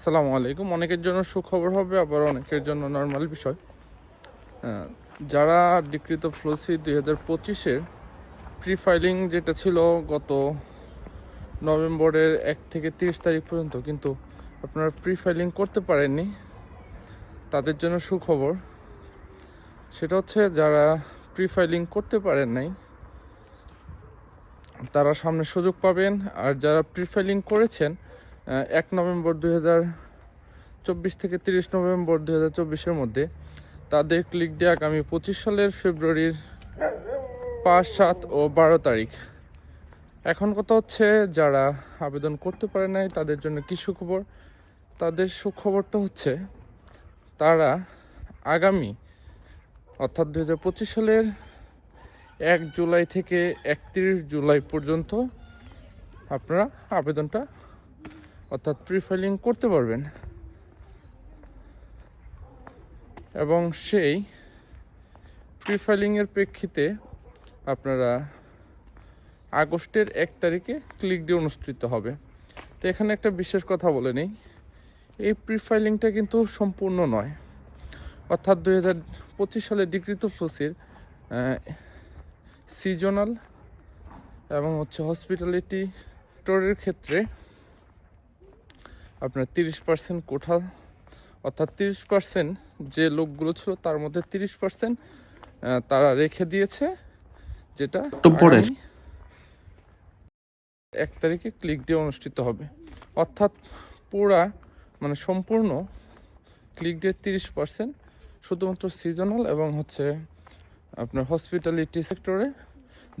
আসসালামু আলাইকুম। অনেকের জন্য সুখবর হবে, আবার অনেকের জন্য নর্মাল বিষয়। যারা ডিকৃত ফ্লোসি দুই হাজার পঁচিশের প্রি ফাইলিং যেটা ছিল গত নভেম্বরের এক থেকে তিরিশ তারিখ পর্যন্ত, কিন্তু আপনারা প্রি ফাইলিং করতে পারেননি, তাদের জন্য সুখবর। সেটা হচ্ছে যারা প্রি ফাইলিং করতে পারেন নাই, তারা সামনে সুযোগ পাবেন, আর যারা প্রি ফাইলিং করেছেন এক নভেম্বর দুই হাজার চব্বিশ থেকে তিরিশ নভেম্বর দুই হাজার চব্বিশের মধ্যে তাদের ক্লিক ডে আগামী পঁচিশ সালের ফেব্রুয়ারির পাঁচ, সাত ও বারো তারিখ। এখন কথা হচ্ছে যারা আবেদন করতে পারে নাই তাদের জন্য কি সুখবর? তাদের সুখবরটা হচ্ছে তারা আগামী, অর্থাৎ দু হাজার পঁচিশ সালের এক জুলাই থেকে একত্রিশ জুলাই পর্যন্ত আপনারা আবেদনটা অর্থাৎ প্রি ফাইলিং করতে পারবেন। এবং সেই প্রি ফাইলিংয়ের প্রেক্ষিতে আপনারা আগস্টের এক তারিখে ক্লিক ডে অনুষ্ঠিত হবে। তো এখানে একটা বিশেষ কথা বলে নেই। এই প্রি ফাইলিংটা কিন্তু সম্পূর্ণ নয়। অর্থাৎ দুই হাজার পঁচিশ সালে ডিগ্রিত ফ্লোসির সিজনাল এবং হচ্ছে হসপিটালিটি স্টোরের ক্ষেত্রে আপনার তিরিশ পার্সেন্ট কোঠা অর্থাৎ তিরিশ পার্সেন্ট যে লোকগুলো ছিল তার মধ্যে তিরিশ পার্সেন্ট তারা রেখে দিয়েছে যেটা এক তারিখে ক্লিক ডে অনুষ্ঠিত হবে। অর্থাৎ পুরা মানে সম্পূর্ণ ক্লিক ডে তিরিশ পার্সেন্ট শুধুমাত্র সিজনাল এবং হচ্ছে আপনার হসপিটালিটি সেক্টরে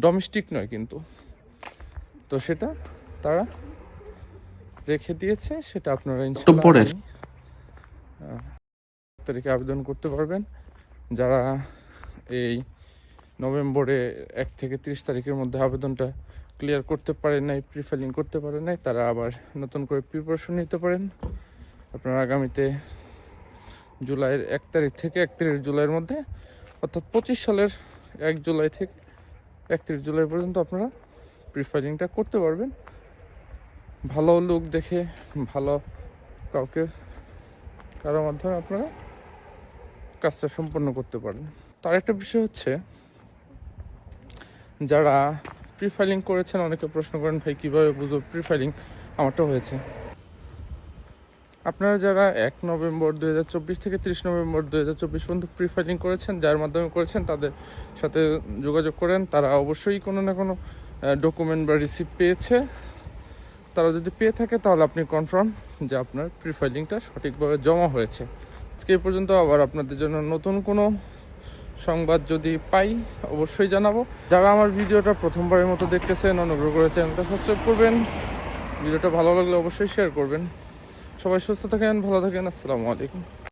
ডোমেস্টিক নয় কিন্তু। তো সেটা তারা রেখে দিয়েছে সেটা আপনারা আহ, তারিখে আবেদন করতে পারবেন। যারা এই নভেম্বরে এক থেকে তিরিশ তারিখের মধ্যে আবেদনটা ক্লিয়ার করতে পারেন নাই প্রিফাইলিং করতে পারেন নাই তারা আবার নতুন করে প্রিপারেশন নিতে পারেন। আপনারা আগামীতে জুলাইয়ের এক তারিখ থেকে একত্রিশ জুলাইয়ের মধ্যে অর্থাৎ পঁচিশ সালের এক জুলাই থেকে একত্রিশ জুলাই পর্যন্ত আপনারা প্রিফাইলিংটা করতে পারবেন। ভালো লুক দেখে, ভালো কাউকে কারোর মাধ্যমে আপনারা কাজটা সম্পন্ন করতে পারেন। তার একটা বিষয় হচ্ছে, যারা প্রি ফাইলিং করেছেন, অনেকে প্রশ্ন করেন, ভাই, কীভাবে বুঝব প্রি ফাইলিং আমারটা হয়েছে? আপনারা যারা এক নভেম্বর দু হাজার চব্বিশ থেকে তিরিশ নভেম্বর দু হাজার চব্বিশ পর্যন্ত প্রি ফাইলিং করেছেন, যার মাধ্যমে করেছেন, তাদের সাথে যোগাযোগ করেন, তারা অবশ্যই কোনো না কোনো ডকুমেন্ট বা রিসিপ্ট পেয়েছে। তারা যদি পেয়ে থাকে, তাহলে আপনি কনফার্ম যে আপনার প্রিফাইলিংটা সঠিকভাবে জমা হয়েছে। আজকে এই পর্যন্ত আবার আপনাদের জন্য নতুন কোনো সংবাদ যদি পাই, অবশ্যই জানাব। যারা আমার ভিডিওটা প্রথমবারের মতো দেখতেছেন, অনুগ্রহ করে চ্যানেলটা সাবস্ক্রাইব করবেন। ভিডিওটা ভালো লাগলে অবশ্যই শেয়ার করবেন। সবাই সুস্থ থাকেন, ভালো থাকেন, আসসালামু আলাইকুম।